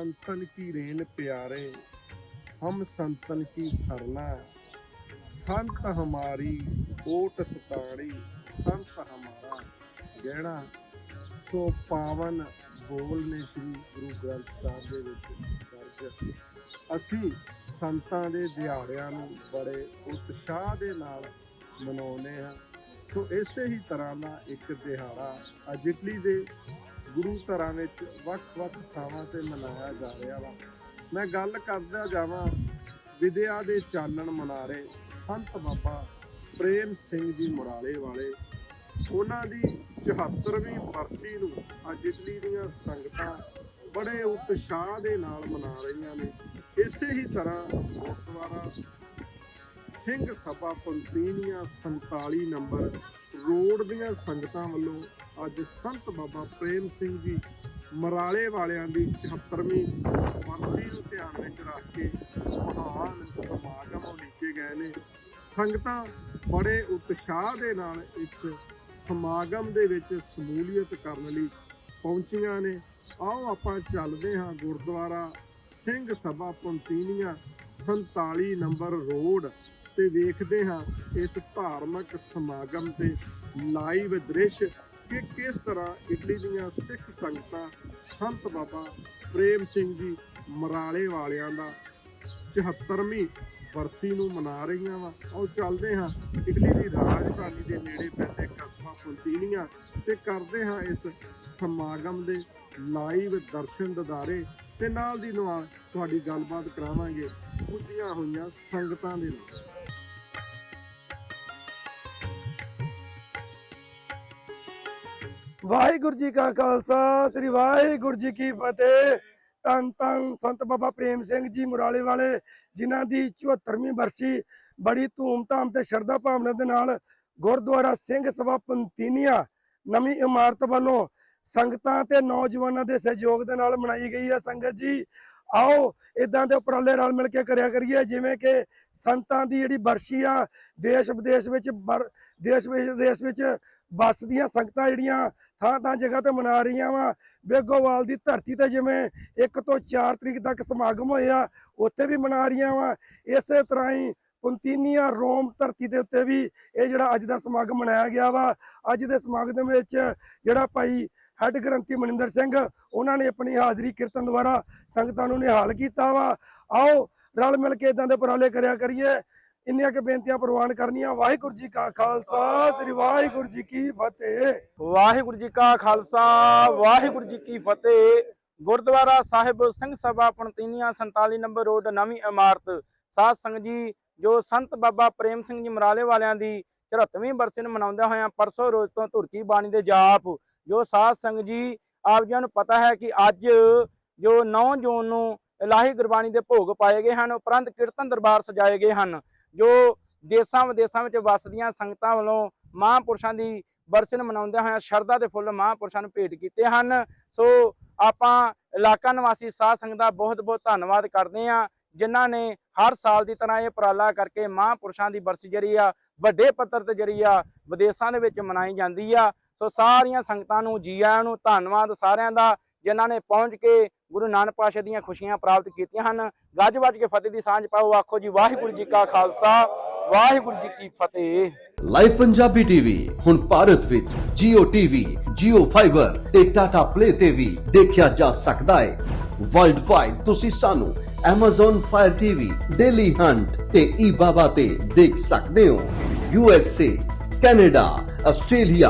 संतन की रेन प्यारे हम संतन की सरना संत हमारी ओट सताड़ी संत हमारा गहना ਸੋ ਪਾਵਨ ਬੋਲ ਨੇ ਸ੍ਰੀ ਗੁਰੂ ਗ੍ਰੰਥ ਸਾਹਿਬ ਦੇ ਵਿੱਚ ਦਰਜ ਅਸੀਂ ਸੰਤਾਂ ਦੇ ਦਿਹਾੜਿਆਂ ਨੂੰ ਬੜੇ ਉਤਸ਼ਾਹ ਦੇ ਨਾਲ ਮਨਾਉਂਦੇ ਹਾਂ ਸੋ ਇਸੇ ਹੀ ਤਰ੍ਹਾਂ ਦਾ ਇੱਕ ਦਿਹਾੜਾ ਅੱਜ ਇਟਲੀ ਦੇ ਗੁਰੂ ਘਰਾਂ ਵਿੱਚ ਵੱਖ-ਵੱਖ ਥਾਵਾਂ ਤੇ ਮਨਾਇਆ ਜਾ ਰਿਹਾ ਵਾ। ਮੈਂ ਗੱਲ ਕਰਦਾ ਜਾਵਾਂ ਵਿਦਿਆ ਦੇ ਚਾਨਣ ਮਨਾਰੇ ਸੰਤ ਬਾਬਾ ਪ੍ਰੇਮ ਸਿੰਘ ਜੀ ਮੁਰਾਲੇ ਵਾਲੇ। ਉਹਨਾਂ ਦੀ 74ਵੀਂ ਬਰਸੀ ਨੂੰ ਅੱਜ ਇਟਲੀ ਦੀਆਂ ਸੰਗਤਾਂ ਬੜੇ ਉਤਸ਼ਾਹ ਦੇ ਨਾਲ ਮਨਾ ਰਹੀਆਂ ਨੇ। ਇਸੇ ਹੀ ਤਰ੍ਹਾਂ ਗੁਰਦੁਆਰਾ ਸਿੰਘ ਸਭਾ ਪੰਤੀਨੀਆਂ 47 ਨੰਬਰ ਰੋਡ ਦੀਆਂ ਸੰਗਤਾਂ ਵੱਲੋਂ ਅੱਜ ਸੰਤ ਬਾਬਾ ਪ੍ਰੇਮ ਸਿੰਘ ਜੀ ਮਰਾਲੇ ਵਾਲਿਆਂ ਦੀ 74ਵੀਂ ਵਰਸੀ ਨੂੰ ਧਿਆਨ ਵਿੱਚ ਰੱਖ ਕੇ ਮਹਾਨ ਸਮਾਗਮ ਉਲੀਕੇ ਗਏ ਨੇ। ਸੰਗਤਾਂ ਬੜੇ ਉਤਸ਼ਾਹ ਦੇ ਨਾਲ ਇਸ ਸਮਾਗਮ ਦੇ ਵਿੱਚ ਸਮੂਲੀਅਤ ਕਰਨ ਲਈ ਪਹੁੰਚੀਆਂ ਨੇ। ਆਓ ਆਪਾਂ ਚੱਲਦੇ ਹਾਂ ਗੁਰਦੁਆਰਾ ਸਿੰਘ ਸਭਾ ਪੰਤੀਨੀਆਂ 47 ਨੰਬਰ ਰੋਡ ਤੇ ਵੇਖਦੇ ਹਾਂ ਇਸ ਧਾਰਮਿਕ ਸਮਾਗਮ ਤੇ ਲਾਈਵ ਦ੍ਰਿਸ਼ ਕਿ ਕਿਸ ਤਰ੍ਹਾਂ ਇਟਲੀ ਦੀਆਂ ਸਿੱਖ ਸੰਗਤਾਂ ਸੰਤ ਬਾਬਾ ਪ੍ਰੇਮ ਸਿੰਘ ਜੀ ਮਰਾਲੇ ਵਾਲਿਆਂ ਦਾ 74ਵੀਂ ਬਰਸੀ ਨੂੰ ਮਨਾ ਰਹੀਆਂ ਵਾ। ਔਰ ਚੱਲਦੇ ਹਾਂ। ਇਟਲੀ ਦੀ ਰਾਜਧਾਨੀ ਦੇ ਨੇੜੇ ਪੈਂਦੇ ਕਸਬਾ ਪੁੰਤੀਨੀਆਂ ਤੇ ਕਰਦੇ ਹਾਂ ਇਸ ਸਮਾਗਮ ਦੇ ਲਾਈਵ ਦਰਸ਼ਨ ਦਿਦਾਰੇ ਤੇ ਨਾਲ ਦੀ ਨਾਲ ਤੁਹਾਡੀ ਗੱਲਬਾਤ ਕਰਾਵਾਂਗੇ ਪੁੱਜੀਆਂ ਹੋਈਆਂ ਸੰਗਤਾਂ ਦੇ ਨਾਲ। ਵਾਹਿਗੁਰੂ ਜੀ ਕਾ ਖਾਲਸਾ, ਸ੍ਰੀ ਵਾਹਿਗੁਰੂ ਜੀ ਕੀ ਫਤਿਹ। ਤਨ ਤਨ ਸੰਤ ਬਾਬਾ ਪ੍ਰੇਮ ਸਿੰਘ ਜੀ ਮੁਰਾਲੇ ਵਾਲੇ, ਜਿਨ੍ਹਾਂ ਦੀ 74ਵੀਂ ਬਰਸੀ ਬੜੀ ਧੂਮ-ਧਾਮ ਤੇ ਸ਼ਰਧਾ ਭਾਵਨਾ ਦੇ ਨਾਲ ਗੁਰਦੁਆਰਾ ਸਿੰਘ ਸਭਾ ਪੰਤੀਨੀਆ ਨਵੀਂ ਇਮਾਰਤ ਵੱਲੋਂ ਸੰਗਤਾਂ ਤੇ ਨੌਜਵਾਨਾਂ ਦੇ ਸਹਿਯੋਗ ਦੇ ਨਾਲ ਮਨਾਈ ਗਈ ਹੈ ਸੰਗਤ ਜੀ। ਆਓ ਇਦਾਂ ਦੇ ਉਪਰਾਲੇ ਰਲ ਮਿਲ ਕੇ ਕਰਿਆ ਕਰੀਏ, ਜਿਵੇਂ ਕਿ ਸੰਤਾਂ ਦੀ ਜਿਹੜੀ ਬਰਸ਼ੀ ਆ, ਦੇਸ਼ ਵਿਦੇਸ਼ ਵਿੱਚ ਬਰ- ਦੇਸ਼ ਵਿਦੇਸ਼ ਵਿੱਚ ਵੱਸਦੀਆਂ ਸੰਗਤਾਂ ਜਿਹੜੀਆਂ ਥਾਂ ਥਾਂ ਜਗ੍ਹਾ ਤੇ ਮਨਾ ਰਹੀਆਂ ਵਾ। ਬੇਗੋਵਾਲ ਦੀ ਧਰਤੀ ਤੇ ਜਿਵੇਂ 1 ਤੋਂ 4 ਤਰੀਕ ਤੱਕ ਸਮਾਗਮ ਹੋਇਆ ਉੱਥੇ ਵੀ ਮਨਾ ਰਹੀਆਂ ਵਾ। ਇਸੇ ਤਰ੍ਹਾਂ ਹੀ ਪੁੰਤੀਨੀਆ ਰੋਮ ਧਰਤੀ ਦੇ ਉੱਤੇ ਵੀ ਇਹ ਜਿਹੜਾ ਅੱਜ ਦਾ ਸਮਾਗਮ ਮਨਾਇਆ ਗਿਆ ਵਾ, ਅੱਜ ਦੇ ਸਮਾਗਮ ਵਿੱਚ ਜਿਹੜਾ ਭਾਈ ਹੈੱਡ ਗ੍ਰੰਥੀ ਮਨਿੰਦਰ ਸਿੰਘ, ਉਹਨਾਂ ਨੇ ਆਪਣੀ ਹਾਜ਼ਰੀ ਕੀਰਤਨ ਦੁਆਰਾ ਸੰਗਤਾਂ ਨੂੰ ਨਿਹਾਲ ਕੀਤਾ ਵਾ। ਆਓ, ਰਲ ਮਿਲ ਕੇ ਇਦਾਂ ਦੇ ਉਪਰਾਲੇ ਕਰਿਆ ਕਰੀਏ। ਇੰਨੀਆਂ ਕਿ ਬੇਨਤੀਆਂ ਪ੍ਰਵਾਨ ਕਰਨੀਆਂ। ਵਾਹਿਗੁਰੂ ਜੀ ਕਾ ਖਾਲਸਾ, ਸ੍ਰੀ ਵਾਹਿਗੁਰੂ ਜੀ ਕੀ ਫਤਿਹ। ਵਾਹਿਗੁਰੂ ਜੀ ਕਾ ਖਾਲਸਾ, ਵਾਹਿਗੁਰੂ ਜੀ ਕੀ ਫਤਿਹ। ਗੁਰਦੁਆਰਾ ਸਾਹਿਬ ਸਿੰਘ ਸਭਾ ਪੰਤੀਨੀਆਂ 47 ਨੰਬਰ ਰੋਡ, ਨਵੀਂ ਇਮਾਰਤ। ਸਾਧ ਸੰਗਤ ਜੀ, ਜੋ ਸੰਤ ਬਾਬਾ ਪ੍ਰੇਮ ਸਿੰਘ ਜੀ ਮਰਾਲੇ ਵਾਲਿਆਂ ਦੀ 74ਵੀਂ ਬਰਸੀ ਨੂੰ ਮਨਾਉਂਦੇ ਹੋਇਆ ਪਰਸੋਂ ਰੋਜ਼ ਤੋਂ ਧੁਰਕੀ ਬਾਣੀ ਦੇ ਜਾਪ। ਜੋ ਸਾਧ ਸੰਗਤ ਜੀ, ਆਪ ਜੀ ਨੂੰ ਪਤਾ ਹੈ ਕਿ ਅੱਜ ਜੋ 9 ਜੂਨ ਨੂੰ ਇਲਾਹੀ ਗੁਰਬਾਣੀ ਦੇ ਭੋਗ ਪਾਏ ਗਏ ਹਨ, ਉਪਰੰਤ ਕੀਰਤਨ ਦਰਬਾਰ ਸਜਾਏ ਗਏ ਹਨ, ਜੋ ਦੇਸਾਂ ਵਿਦੇਸਾਂ ਵਿੱਚ ਵਸਦੀਆਂ ਸੰਗਤਾਂ ਵੱਲੋਂ ਮਹਾਂਪੁਰਸ਼ਾਂ ਦੀ ਬਰਸੀ ਨੂੰ ਮਨਾਉਂਦੇ ਹੋਇਆ ਸ਼ਰਧਾ ਦੇ ਫੁੱਲ ਮਹਾਂਪੁਰਸ਼ਾਂ ਨੂੰ ਭੇਟ ਕੀਤੇ ਹਨ। ਸੋ ਆਪਾਂ ਇਲਾਕਾ ਨਿਵਾਸੀ ਸਾਧ ਸੰਗਤ ਦਾ ਬਹੁਤ ਬਹੁਤ ਧੰਨਵਾਦ ਕਰਦੇ ਹਾਂ, ਜਿਨ੍ਹਾਂ ਨੇ ਹਰ ਸਾਲ ਦੀ ਤਰ੍ਹਾਂ ਇਹ ਉਪਰਾਲਾ ਕਰਕੇ ਮਹਾਂਪੁਰਸ਼ਾਂ ਦੀ ਬਰਸੀ ਜਿਹੜੀ ਆ, ਵੱਡੇ ਪੱਧਰ ਤੇ ਜਿਹੜੀ ਆ, ਵਿਦੇਸ਼ਾਂ ਦੇ ਵਿੱਚ ਮਨਾਈ ਜਾਂਦੀ ਆ। ਸੋ ਸਾਰੀਆਂ ਸੰਗਤਾਂ ਨੂੰ ਜੀ ਆਇਆਂ ਨੂੰ ਧੰਨਵਾਦ ਸਾਰਿਆਂ ਦਾ ਜਿਨ੍ਹਾਂ ਨੇ ਪਹੁੰਚ ਕੇ ਗੁਰੂ ਨਾਨਕ ਪਾਤਸ਼ਾਹ ਦੀਆਂ ਖੁਸ਼ੀਆਂ ਪ੍ਰਾਪਤ ਕੀਤੀਆਂ ਹਨ। ਗੱਜ ਵੱਜ ਕੇ ਫਤਿਹ ਦੀ ਸਾਂਝ ਪਾਓ ਆਖੋ ਜੀ ਵਾਹਿਗੁਰੂ ਜੀ ਕਾ ਖਾਲਸਾ ਵਾਹਿਗੁਰੂ ਜੀ ਕੀ ਫਤਿਹ। ਲਾਈਵ ਪੰਜਾਬੀ ਟੀਵੀ ਹੁਣ ਭਾਰਤ ਵਿੱਚ Jio TV, Jio Fiber ਤੇ Tata Play ਤੇ ਵੀ ਦੇਖਿਆ ਜਾ ਸਕਦਾ ਹੈ। ਵਰਲਡ ਵਾਈਡ ਤੁਸੀਂ ਸਾਨੂੰ Amazon Fire TV, Daily Hunt ਤੇ eBaba ਤੇ ਦੇਖ ਸਕਦੇ ਹੋ। USA, Canada, Australia,